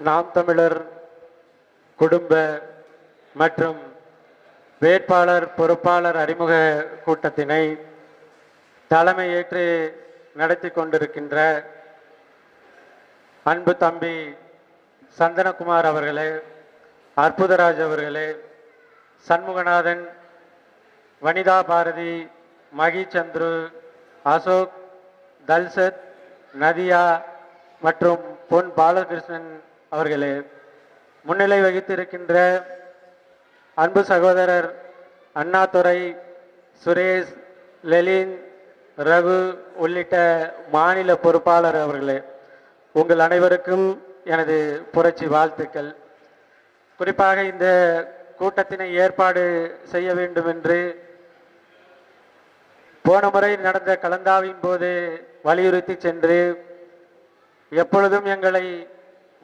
நாம் தமிழர் குடும்ப மற்றும் வேட்பாளர் பொறுப்பாளர் அறிமுக கூட்டத்தினை தலைமையேற்று நடத்தி கொண்டிருக்கின்ற அன்பு தம்பி சந்தனகுமார் அவர்களே அற்புதராஜ் அவர்களே சண்முகநாதன் வனிதா பாரதி மகிச்சந்துரு அசோக் தல்சத் நதியா மற்றும் பொன் பாலகிருஷ்ணன் அவர்களே முன்னிலை வகித்திருக்கின்ற அன்பு சகோதரர் அண்ணாதுரை சுரேஷ் லெலின் ரகு உள்ளிட்ட மாநில பொறுப்பாளர் அவர்களே உங்கள் அனைவருக்கும் எனது புரட்சி வாழ்த்துக்கள். குறிப்பாக இந்த கூட்டத்தினை ஏற்பாடு செய்ய வேண்டும் என்று போன முறை நடந்த கலந்தாவின் போது வலியுறுத்தி சென்று எப்பொழுதும் எங்களை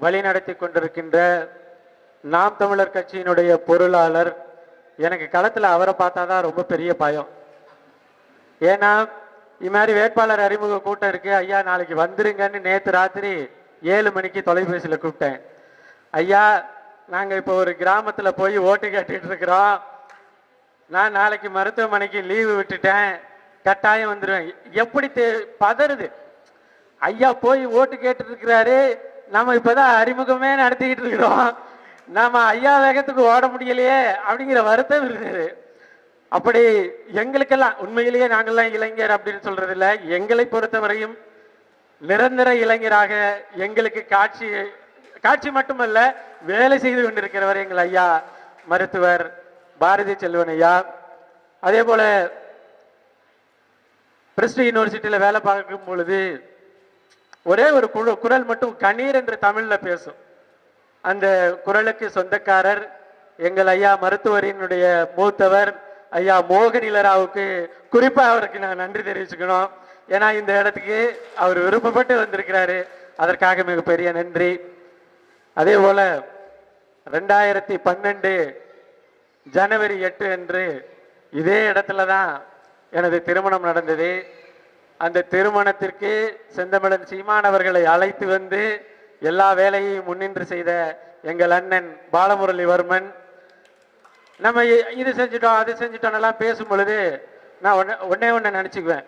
வழிநடத்தி கொண்டிருக்கின்ற நாம் தமிழர் கட்சியினுடைய பொருளாளர் எனக்கு களத்தில் அவரை பார்த்தா தான் ரொம்ப பெரிய பயம். ஏன்னா இது மாதிரி வேட்பாளர் அறிமுக கூட்டம் இருக்கு. ஐயா நாளைக்கு வந்துருங்கன்னு நேற்று ராத்திரி ஏழு மணிக்கு தொலைபேசியில் கூப்பிட்டேன். ஐயா நாங்கள் இப்போ ஒரு கிராமத்தில் போய் ஓட்டு கேட்டுட்டு இருக்கிறோம். நான் நாளைக்கு மருத்துவமனைக்கு லீவு விட்டுட்டேன். கட்டாயம் வந்துடுவேன் எப்படி தே- பதறுது? ஐயா போய் ஓட்டு கேட்டுட்டு இருக்கிறாரு. நம்ம இப்பதான் அறிமுகமே நடத்திக்கிட்டு இருக்கிறோம். நாம ஐயா வேகத்துக்கு ஓட முடியலையே அப்படிங்கிற வருத்தம் இருக்குது அப்படி எங்களுக்கெல்லாம் உண்மையிலேயே நாங்கள்லாம் இளைஞர் அப்படின்னு சொல்றது இல்லை எங்களை பொறுத்தவரையும் நிரந்தர இளைஞராக எங்களுக்கு காட்சி காட்சி மட்டுமல்ல வேலை செய்து கொண்டிருக்கிறவர் எங்கள் ஐயா மருத்துவர் பாரதி செல்வன் ஐயா. அதே போல பிரிஸ்டி யூனிவர்சிட்டியில் வேலை பார்க்கும் பொழுது ஒரே ஒரு குழு குரல் மட்டும் கண்ணீர் என்று தமிழ்ல பேசும். அந்த குரலுக்கு சொந்தக்காரர் எங்கள் ஐயா மருத்துவரினுடைய மூத்தவர் ஐயா மோகனிலராவுக்கு குறிப்பாக அவருக்கு நான் நன்றி தெரிவிச்சுக்கணும். ஏன்னா இந்த இடத்துக்கு அவர் விருப்பப்பட்டு வந்திருக்கிறாரு. அதற்காக மிகப்பெரிய நன்றி. அதே போல ரெண்டாயிரத்தி பன்னெண்டு ஜனவரி எட்டு அன்று இதே இடத்துல தான் எனது திருமணம் நடந்தது. அந்த திருமணத்திற்கு செந்தமிழன் சீமான் அவர்களை அழைத்து வந்து எல்லா வேலையையும் முன்னின்று செய்த எங்கள் அண்ணன் பாலமுரளிவர்மன். நம்ம இது செஞ்சுட்டோம் அது செஞ்சுட்டோம் பேசும் பொழுது நான் ஒன்னே ஒன்னே ஒன்று நினச்சிக்குவேன்.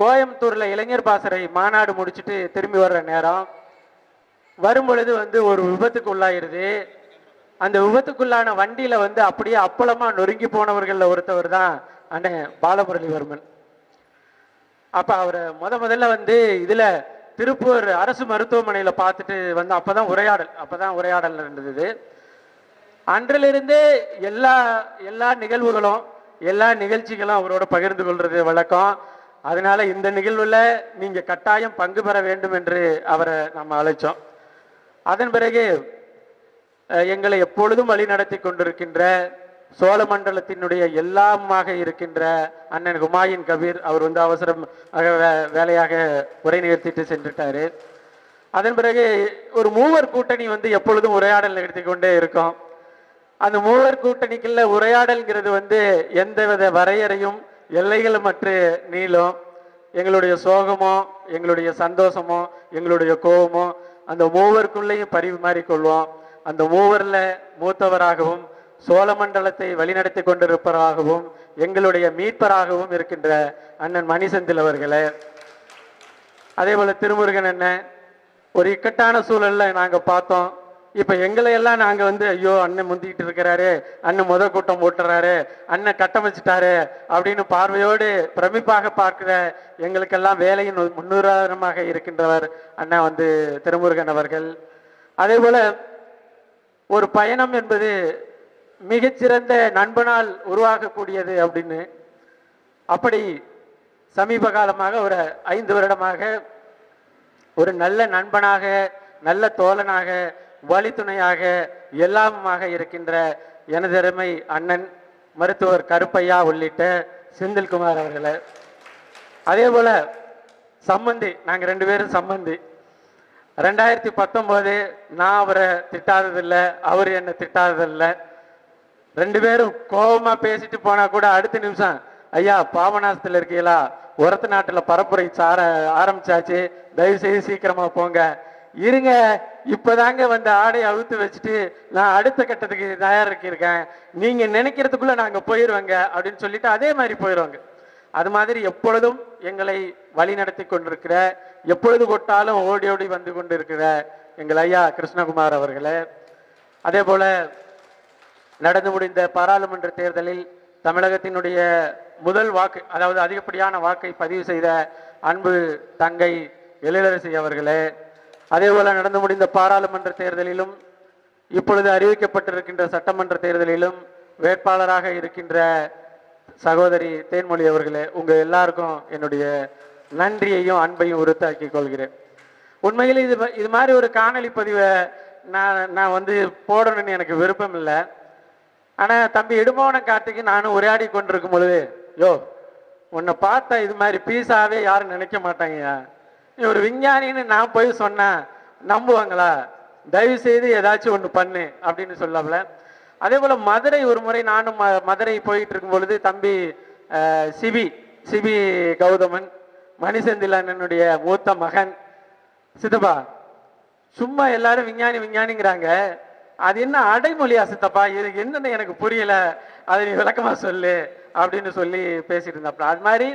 கோயம்புத்தூரில் இளைஞர் பாசறை மாநாடு முடிச்சுட்டு திரும்பி வர்ற நேரம் வரும் பொழுது வந்து ஒரு விபத்துக்கு உள்ளாயிருது அந்த விபத்துக்குள்ளான வண்டியில் வந்து அப்படியே அப்பளமாக நொறுங்கி போனவர்களில் ஒருத்தவர் தான் அண்ணன் பாலமுரளிவர்மன். அப்போ அவரை முத முதல்ல வந்து இதில் திருப்பூர் அரசு மருத்துவமனையில் பார்த்துட்டு வந்து அப்போ தான் உரையாடல் அப்போ தான் உரையாடல் இருந்தது அன்றிலிருந்து எல்லா எல்லா நிகழ்வுகளும் எல்லா நிகழ்ச்சிகளும் அவரோட பகிர்ந்து கொள்வது வழக்கம். அதனால இந்த நிகழ்வில் நீங்கள் கட்டாயம் பங்கு பெற வேண்டும் என்று அவரை நம்ம அழைச்சோம். அதன் பிறகு எங்களை எப்பொழுதும் வழி நடத்தி கொண்டிருக்கின்ற சோழ மண்டலத்தினுடைய எல்லாமாக இருக்கின்ற அண்ணன் ஹுமாயின் கபீர் அவர் வந்து அவசரம் வே- வேலையாக உரை நிகழ்த்திட்டு சென்றுட்டாரு. அதன் பிறகு ஒரு மூவர் கூட்டணி வந்து எப்பொழுதும் உரையாடல் நிகழ்த்தி கொண்டே இருக்கும். அந்த மூவர் கூட்டணிக்குள்ள உரையாடல்ங்கிறது வந்து எந்தவித வரையறையும் எல்லைகளும் மற்ற நீளும். எங்களுடைய சோகமோ எங்களுடைய சந்தோஷமோ எங்களுடைய கோபமோ அந்த மூவருக்குள்ளேயும் பரிமாறிக்கொள்வோம். அந்த மூவரில் மூத்தவராகவும் சோழமண்டலத்தை வழிநடத்தி கொண்டிருப்பவராகவும் எங்களுடைய மீட்பராகவும் இருக்கின்ற அண்ணன் மணிசந்தில் அவர்களே. அதே போல திருமுருகன் அண்ணன் ஒரு இக்கட்டான சூழலில் நாங்கள் பார்த்தோம். இப்போ எங்களையெல்லாம் நாங்கள் வந்து ஐயோ அண்ணன் முந்திக்கிட்டு இருக்கிறாரு அண்ணன் முத கூட்டம் ஓட்டுறாரு அண்ணன் கட்டமைச்சிட்டாரு அப்படின்னு பார்வையோடு பிரமிப்பாக பார்க்கிற எங்களுக்கெல்லாம் வேலையின் ஒரு முன்னுதாரணமாக இருக்கின்றவர் அண்ணன் வந்து திருமுருகன் அவர்கள். அதே போல ஒரு பயணம் என்பது மிகச்சிறந்த நண்பனால் உருவாகக்கூடியது அப்படின்னு அப்படி சமீப காலமாக ஒரு ஐந்து வருடமாக ஒரு நல்ல நண்பனாக நல்ல தோழனாக வழித்துணையாக எல்லாமுமாக இருக்கின்ற எனதருமை அண்ணன் மருத்துவர் கருப்பையா உள்ளிட்ட செந்தில்குமார் அவர்களை. அதே போல் சம்பந்தி நாங்கள் ரெண்டு பேரும் சம்பந்தி. ரெண்டாயிரத்தி பத்தொம்போது நான் அவரை திட்டாததில்லை அவர் என்னை திட்டாததில்லை. ரெண்டு பேரும் கோபமா பேசிட்டு போனா கூட அடுத்த நிமிஷம் ஐயா பாபநாசத்துல இருக்கீங்களா? உரத்து நாட்டுல பரப்புரை சார ஆரம்பிச்சாச்சு. தயவு செய்து சீக்கிரமா போங்க. இருங்க. இப்பதாங்க வந்து ஆடையை அவுத்து வச்சுட்டு நான் அடுத்த கட்டத்துக்கு தயாரிக்கிருக்கேன் நீங்க நினைக்கிறதுக்குள்ள நாங்க போயிருவாங்க அப்படின்னு சொல்லிட்டு அதே மாதிரி போயிடுவாங்க அது மாதிரி எப்பொழுதும் எங்களை வழி நடத்தி கொண்டிருக்கிற எப்பொழுது கொட்டாலும் ஓடி ஓடி வந்து கொண்டிருக்கிற எங்கள் ஐயா கிருஷ்ணகுமார் அவர்களே அதே போல நடந்து முடிந்த பாராளுமன்ற தேர்தலில் தமிழகத்தினுடைய முதல் வாக்கு அதாவது அதிகப்படியான வாக்கை பதிவு செய்த அன்பு தங்கை எழிலரசி அவர்களே அதேபோல் நடந்து முடிந்த பாராளுமன்ற தேர்தலிலும் இப்பொழுது அறிவிக்கப்பட்டிருக்கின்ற சட்டமன்ற தேர்தலிலும் வேட்பாளராக இருக்கின்ற சகோதரி தேன்மொழி அவர்களே உங்கள் எல்லாருக்கும் என்னுடைய நன்றியையும் அன்பையும் உறுத்தாக்கிக் கொள்கிறேன். உண்மையில் இது இது மாதிரி ஒரு காணொலி பதிவை நான் நான் வந்து போடணும்னு எனக்கு விருப்பம் இல்லை ஆனால் தம்பி இடுமோன கார்த்திக்கு நானும் உரையாடி கொண்டிருக்கும் பொழுது யோ உன்னை பார்த்தா இது மாதிரி பீஸாவே யாரும் நினைக்க மாட்டாங்கய்யா. நீ ஒரு விஞ்ஞானின்னு நான் போய் சொன்னேன் நம்புவாங்களா? தயவு செய்து ஏதாச்சும் ஒன்று பண்ணு அப்படின்னு சொல்லல அதே போல் மதுரை ஒரு முறை நானும் ம- மதுரை போயிட்டு இருக்கும் பொழுது தம்பி சிபி சிபி கௌதமன் மணிசெந்தில் அண்ணனுடைய மூத்த மகன். சித்தப்பா சும்மா எல்லாரும் விஞ்ஞானி விஞ்ஞானிங்கிறாங்க. அது என்ன அடைமொழியா சித்தப்பா? இது என்னன்னு எனக்கு புரியல. அதை நீ விளக்கமா சொல்லு அப்படின்னு சொல்லி பேசிட்டு இருந்தாப்ல அது மாதிரி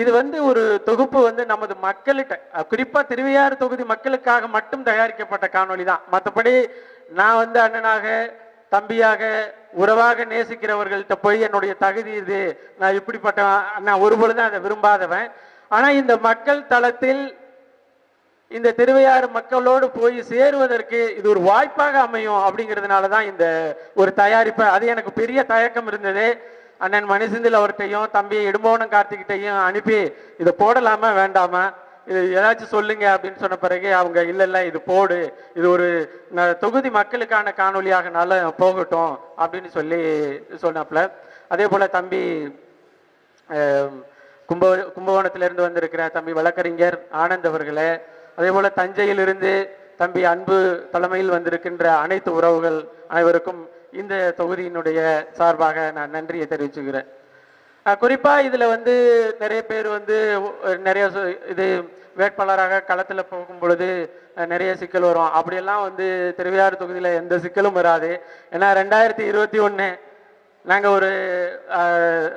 இது வந்து ஒரு தொகுப்பு வந்து நமது மக்கள்கிட்ட குறிப்பாக குறிப்பா திருவையாறு தொகுதி மக்களுக்காக மட்டும் தயாரிக்கப்பட்ட காணொளி தான். மற்றபடி நான் வந்து அண்ணனாக தம்பியாக உறவாக நேசிக்கிறவர்கள்ட்ட போய் என்னுடைய தகுதி இது. நான் இப்படிப்பட்ட நான் ஒரு பொழுதும் அதை விரும்பாதவன். ஆனா இந்த மக்கள் தளத்தில் இந்த திருவையாறு மக்களோடு போய் சேருவதற்கு இது ஒரு வாய்ப்பாக அமையும் அப்படிங்கிறதுனால தான் இந்த ஒரு தயாரிப்பு அது எனக்கு பெரிய தயக்கம் இருந்தது. அண்ணன் மணிசிந்தில் அவர்கிட்டையும் தம்பி இடும்போனம் கார்த்திகிட்டையும் அனுப்பி இதை போடலாமா வேண்டாமா? இது ஏதாச்சும் சொல்லுங்க அப்படின்னு சொன்ன பிறகு அவங்க இல்லை இல்லை இது போடு. இது ஒரு தொகுதி மக்களுக்கான காணொலியாகனால போகட்டும் அப்படின்னு சொல்லி சொன்னாப்புல. அதே போல் தம்பி கும்ப கும்பகோணத்திலிருந்து வந்திருக்கிற தம்பி வழக்கறிஞர் ஆனந்த் அவர்களே அதே போல தஞ்சையிலிருந்து தம்பி அன்பு தலைமையில் வந்திருக்கின்ற அனைத்து உறவுகள் அனைவருக்கும் இந்த தொகுதியினுடைய சார்பாக நான் நன்றியை தெரிவிச்சுக்கிறேன். குறிப்பாக குறிப்பா இதுல வந்து நிறைய பேர் வந்து நிறைய சு- இது வேட்பாளராக களத்துல போகும் பொழுது நிறைய சிக்கல் வரும். அப்படியெல்லாம் வந்து திருவையாறு தொகுதியில எந்த சிக்கலும் வராது. ஏன்னா ரெண்டாயிரத்தி இருபத்தி ஒன்று நாங்கள் ஒரு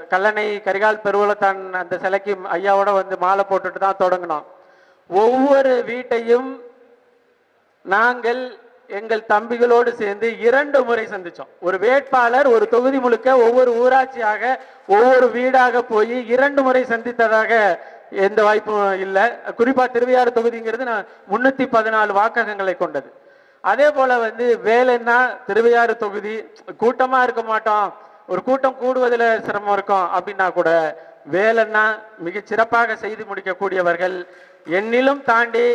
கல்லணை கரிகால் பெருவளத்தான் அந்த சிலைக்கு ஐயாவோட வந்து மாலை போட்டுட்டு தான் தொடங்கினோம். ஒவ்வொரு வீட்டையும் நாங்கள் எங்கள் தம்பிகளோடு சேர்ந்து இரண்டு முறை சந்தித்தோம் ஒரு வேட்பாளர் ஒரு தொகுதி முழுக்க ஒவ்வொரு ஊராட்சியாக ஒவ்வொரு வீடாக போய் இரண்டு முறை சந்தித்ததாக எந்த வாய்ப்பும் இல்லை. குறிப்பாக திருவையாறு தொகுதிங்கிறது நான் முன்னூற்றி பதினாலு வாக்ககங்களை கொண்டது. அதே போல் வந்து வேலைன்னா திருவையாறு தொகுதி கூட்டமாக இருக்க மாட்டோம் ஒரு கூட்டம் கூடுவதில் சிரமம் இருக்கும் அப்படின்னா கூட வேலைன்னா மிக சிறப்பாக செய்து முடிக்கக்கூடியவர்கள் என்னிலும் தாண்டி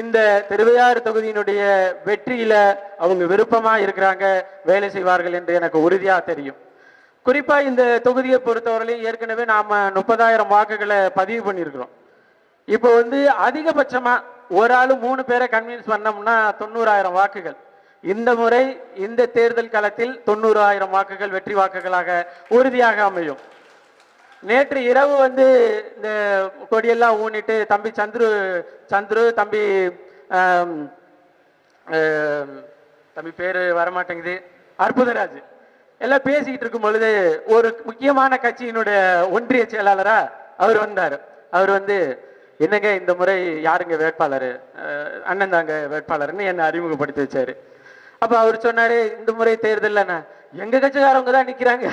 இந்த திருவையாறு தொகுதியினுடைய வெற்றியில அவங்க விருப்பமா இருக்கிறாங்க வேலை செய்வார்கள் என்று எனக்கு உறுதியா தெரியும். குறிப்பா இந்த தொகுதியை பொறுத்தவரையிலும் ஏற்கனவே நாம முப்பதாயிரம் வாக்குகளை பதிவு பண்ணியிருக்கிறோம். இப்போ வந்து அதிகபட்சமா ஒரு ஆளு மூணு பேரை கன்வின்ஸ் பண்ணோம்னா தொண்ணூறாயிரம் வாக்குகள். இந்த முறை இந்த தேர்தல் களத்தில் தொண்ணூறாயிரம் வாக்குகள் வெற்றி வாக்குகளாக உறுதியாக அமையும். நேற்று இரவு வந்து இந்த கொடியெல்லாம் ஊனிட்டு தம்பி சந்துரு சந்துரு தம்பி தம்பி பேர் வரமாட்டேங்குது. அற்புதராஜ். எல்லாம் பேசிக்கிட்டு இருக்கும் பொழுது ஒரு முக்கியமான கட்சியினுடைய ஒன்றிய செயலாளராக அவர் வந்தார். அவர் வந்து என்னங்க இந்த முறை யாருங்க வேட்பாளர்? அண்ணன் தாங்க வேட்பாளர்னு என்னை அறிமுகப்படுத்தி வச்சாரு. அப்போ அவர் சொன்னார் இந்த முறை தேடுதலண்ணா எங்கள் கட்சிக்காரவங்க தான் நிற்கிறாங்க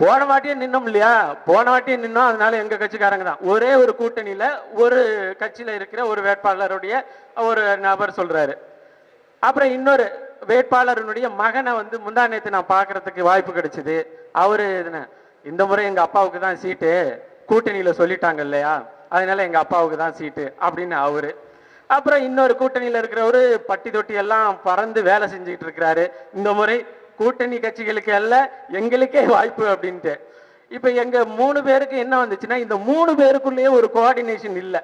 போன வாட்டியும் நின்னோம் இல்லையா? போன வாட்டியும் நின்னோம் அதனால எங்க கட்சிக்காரங்க தான். ஒரே ஒரு கூட்டணியில ஒரு கட்சியில இருக்கிற ஒரு வேட்பாளருடைய ஒரு நபர் சொல்றாரு. அப்புறம் இன்னொரு வேட்பாளருடைய மகனை வந்து முந்தா நேற்று நான் பார்க்கறதுக்கு வாய்ப்பு கிடைச்சது. அவரு இந்த முறை எங்க அப்பாவுக்கு தான் சீட்டு கூட்டணியில சொல்லிட்டாங்க இல்லையா? அதனால எங்க அப்பாவுக்கு தான் சீட்டு அப்படின்னு அவரு. அப்புறம் இன்னொரு கூட்டணியில இருக்கிறவரு பட்டி தொட்டி எல்லாம் பறந்து வேலை செஞ்சுக்கிட்டு இருக்கிறாரு. இந்த முறை கூட்டணி கட்சிகளுக்கு அல்ல எங்களுக்கே வாய்ப்பு அப்படின்ட்டு. இப்ப எங்க மூணு பேருக்கு என்ன வந்துச்சுன்னா இந்த மூணு பேருக்குள்ளேயே ஒரு கோஆர்டினேஷன் இல்லை.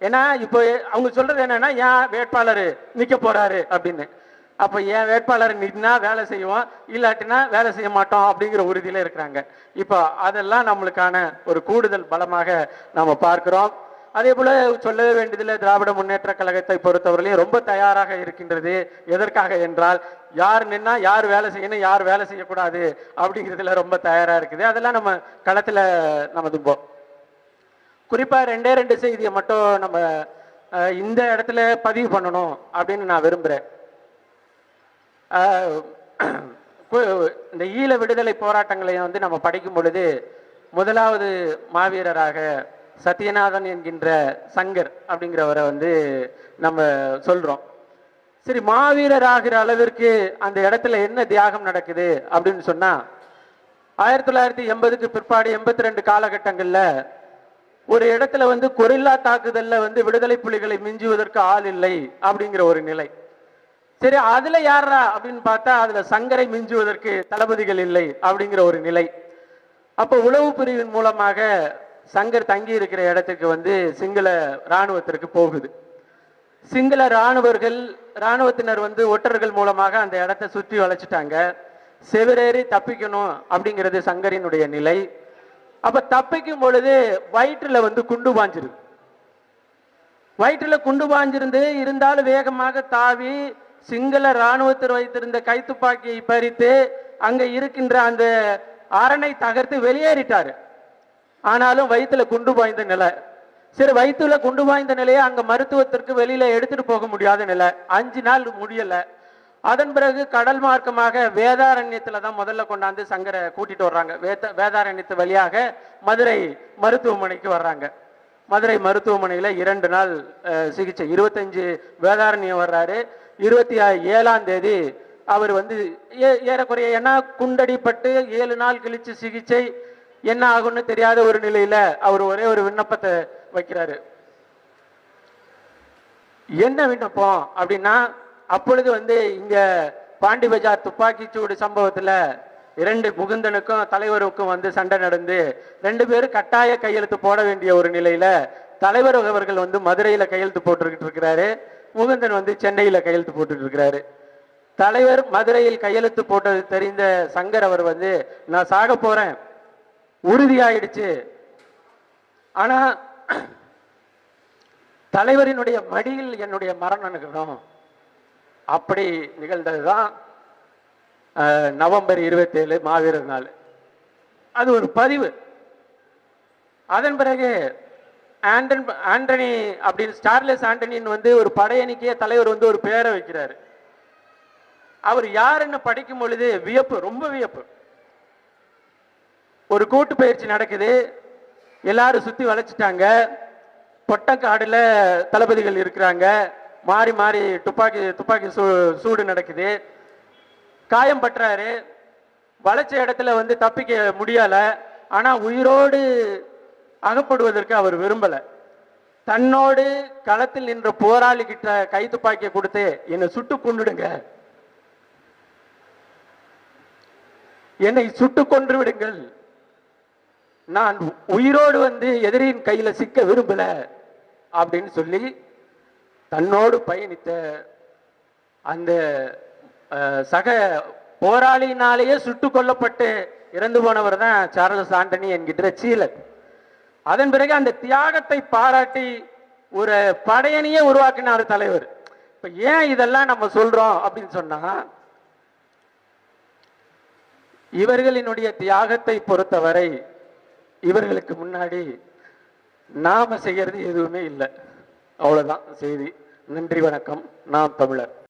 ஏன்னா இப்போ அவங்க சொல்றது என்னன்னா ஏன் வேட்பாளர் நிக்க போறாரு? அப்படின்னு. அப்ப என் வேட்பாளர் நின்னா வேலை செய்வோம் இல்லாட்டினா வேலை செய்ய மாட்டோம் அப்படிங்கிற உறுதியில இருக்கிறாங்க. இப்போ அதெல்லாம் நம்மளுக்கான ஒரு கூடுதல் பலமாக நாம் பார்க்கிறோம். அதே போல சொல்லவே வேண்டியதில்லை திராவிட முன்னேற்ற கழகத்தை பொறுத்தவரையிலும் ரொம்ப தயாராக இருக்கின்றது. எதற்காக என்றால் யார் நின்னா யார் வேலை செய்யணும் யார் வேலை செய்யக்கூடாது அப்படிங்கிறதுல ரொம்ப தயாராக இருக்குது. அதெல்லாம் நம்ம களத்தில் நம்ம தும்போம் குறிப்பாக ரெண்டே ரெண்டு செய்தியை மட்டும் நம்ம இந்த இடத்துல பதிவு பண்ணணும் அப்படின்னு நான் விரும்புகிறேன் இந்த ஈழ விடுதலை போராட்டங்களை வந்து நம்ம படிக்கும் பொழுது முதலாவது மாவீரராக சத்யநாதன் என்கின்ற சங்கர் அப்படிங்கிறவரை வந்து நம்ம சொல்கிறோம் சரி மாவீரர் ஆகிற அளவிற்கு அந்த இடத்துல என்ன தியாகம் நடக்குது அப்படின்னு சொன்னால் ஆயிரத்தி தொள்ளாயிரத்தி எண்பதுக்கு பிற்பாடு எண்பத்தி ரெண்டு காலகட்டங்களில் ஒரு இடத்துல வந்து கொரில்லா தாக்குதலில் வந்து விடுதலை புலிகளை மிஞ்சுவதற்கு ஆள் இல்லை அப்படிங்கிற ஒரு நிலை. சரி அதில் யாரா அப்படின்னு பார்த்தா அதில் சங்கரை மிஞ்சுவதற்கு தளபதிகள் இல்லை அப்படிங்கிற ஒரு நிலை. அப்போ உளவு பிரிவின் மூலமாக சங்கர் தங்கி இருக்கிற இடத்துக்கு வந்து சிங்கள இராணுவத்திற்கு போகுது. சிங்கள இராணுவர்கள் இராணுவத்தினர் வந்து ஒற்றர்கள் மூலமாக அந்த இடத்தை சுற்றி வளைச்சிட்டாங்க. செவிரேறி தப்பிக்கணும் அப்படிங்கிறது சங்கரினுடைய நிலை. அப்ப தப்பிக்கும் பொழுது வயிற்றுல வந்து குண்டு பாஞ்சிருது. வயிற்றுல குண்டு பாஞ்சிருந்து இருந்தாலும் வேகமாக தாவி சிங்கள இராணுவத்தில் வைத்திருந்த கைத்துப்பாக்கியை பறித்து அங்க இருக்கின்ற அந்த அரணை தகர்த்து வெளியேறிட்டாரு. ஆனாலும் வயிற்றுல குண்டு பாய்ந்த நிலை. சரி வயிற்றுல குண்டு பாய்ந்த நிலையை அங்கே மருத்துவத்திற்கு வெளியில் எடுத்துகிட்டு போக முடியாத நிலை. அஞ்சு நாள் முடியலை. அதன் பிறகு கடல் மார்க்கமாக வேதாரண்யத்தில் தான் முதல்ல கொண்டாந்து சங்கரை கூட்டிகிட்டு வர்றாங்க. வேத வேதாரண்யத்து வழியாக மதுரை மருத்துவமனைக்கு வர்றாங்க. மதுரை மருத்துவமனையில் இரண்டு நாள் சிகிச்சை. இருபத்தஞ்சு வேதாரண்யம் வர்றாரு. இருபத்தி ஏழாம் தேதி அவர் வந்து ஏ- ஏறக்குறைய ஏன்னா குண்டடிப்பட்டு ஏழு நாள் கழித்து சிகிச்சை என்ன ஆகும்னு தெரியாத ஒரு நிலையில அவர் ஒரே ஒரு விண்ணப்பத்தை வைக்கிறாரு. என்ன விண்ணப்பம் அப்படின்னா அப்பொழுது வந்து இங்க பாண்டி பஜார் துப்பாக்கி சூடு சம்பவத்துல இரண்டு முகுந்தனுக்கும் தலைவருக்கும் வந்து சண்டை நடந்து ரெண்டு பேரும் கட்டாய கையெழுத்து போட வேண்டிய ஒரு நிலையில தலைவர் அவர்கள் வந்து மதுரையில கையெழுத்து போட்டுக்கிட்டு இருக்கிறாரு. முகுந்தன் வந்து சென்னையில கையெழுத்து போட்டுட்டு இருக்கிறாரு. தலைவர் மதுரையில் கையெழுத்து போட்டது தெரிந்த சங்கர் அவர் வந்து நான் சாக போறேன். உறுதியாயிடுச்சு. ஆனா தலைவரினுடைய மடியில் என்னுடைய மரணம் நிகழும் அப்படி நிகழ்ந்ததுதான் அஹ், நவம்பர் இருபத்தேழு மாவீரர் நாள். அது ஒரு பதிவு. அதன் பிறகு ஆண்டன் ஆண்டனி அப்படின்னு ஸ்டார்லெஸ் ஆண்டனின் வந்து ஒரு படையணிக்கே தலைவர் வந்து ஒரு பேரை வைக்கிறாரு. அவர் யாருன்னு படிக்கும் பொழுது வியப்பு ரொம்ப வியப்பு. ஒரு கூட்டு பயிற்சி நடக்குது. எல்லாரும் சுத்தி வளைச்சிட்டாங்க பொட்டக்காடுல தளபதிகள் இருக்கிறாங்க. மாறி மாறி துப்பாக்கி துப்பாக்கி சூ சூடு நடக்குது. காயம் பற்றாரு. வளைச்ச இடத்துல வந்து தப்பிக்க முடியல. ஆனா உயிரோடு அகப்படுவதற்கு அவர் விரும்பல. தன்னோடு களத்தில் நின்ற போராளி கிட்ட கை துப்பாக்கியை கொடுத்து என்னை சுட்டு கொண்டுடுங்க என்னை சுட்டு கொன்று விடுங்கள். நான் உயிரோடு வந்து எதிரியின் கையில சிக்க விரும்பல அப்படின்னு சொல்லி தன்னோடு பயணித்த அந்த சக போராளியினாலேயே சுட்டு கொல்லப்பட்டு இறந்து போனவர் தான் சார்லஸ் ஆண்டனி என்கின்ற சீலர். அதன் பிறகு அந்த தியாகத்தை பாராட்டி ஒரு படையணியே உருவாக்கினார் தலைவர். இப்ப ஏன் இதெல்லாம் நம்ம சொல்றோம் அப்படின்னு சொன்னா இவர்களினுடைய தியாகத்தை பொறுத்தவரை இவர்களுக்கு முன்னாடி நாம செய்யறது எதுவுமே இல்லை. அவ்வளவுதான் செய்தி. நன்றி வணக்கம். நான் தமிழர்.